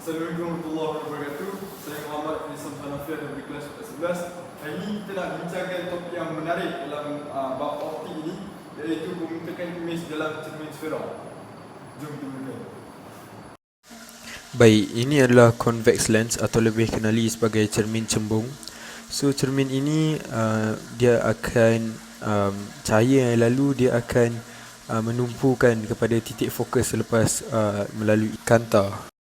Assalamualaikum warahmatullahi wabarakatuh. Saya Muhammad Nisam Hanafiah dari kelas 11. Hari ini kita nak bincangkan topik yang menarik dalam uh, bab optik ini iaitu pembentukan imej dalam cermin sfera. Jom kita mulakan. Baik, ini adalah convex lens atau lebih kenali sebagai cermin cembung. So cermin ini uh, dia akan um, cahaya yang lalu dia akan uh, menumpukan kepada titik fokus selepas uh, melalui kanta.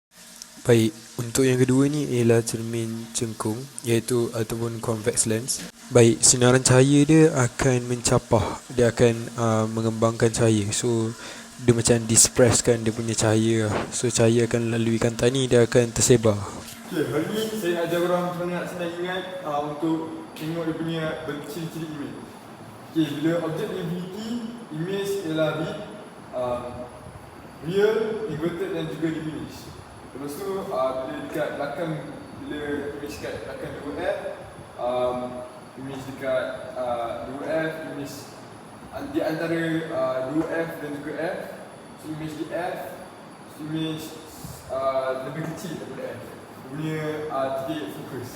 Baik, untuk yang kedua ni ialah cermin cengkung iaitu ataupun convex lens. Baik, sinaran cahaya dia akan mencapah, dia akan uh, mengembangkan cahaya. So dia macam dispersekan dia punya cahaya. So cahaya akan lalui kanta ni dia akan tersebar. Okey, hari ini saya ajar korang sangat senang ingat uh, untuk tengok dia punya ciri-ciri imej. Okey, bila objek infinity, imej ialah real, uh, real, inverted dan juga diminished. Bila dekat belakang, bila imej kat belakang 2F, um, imej dekat uh, 2F, imej uh, di antara uh, 2F dan juga F, so imej di F, so imej uh, lebih kecil daripada F. Punya uh, titik fokus.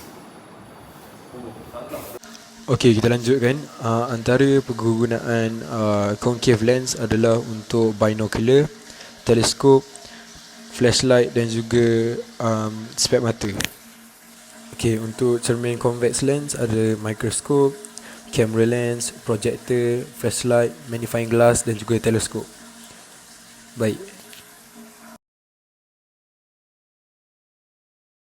Okey, kita lanjutkan. Uh, antara penggunaan uh, concave lens adalah untuk binocular, teleskop, flashlight dan juga um, spek mata. Okey, untuk cermin convex lens ada microscope, camera lens, projector, flashlight, magnifying glass dan juga teleskop. Baik.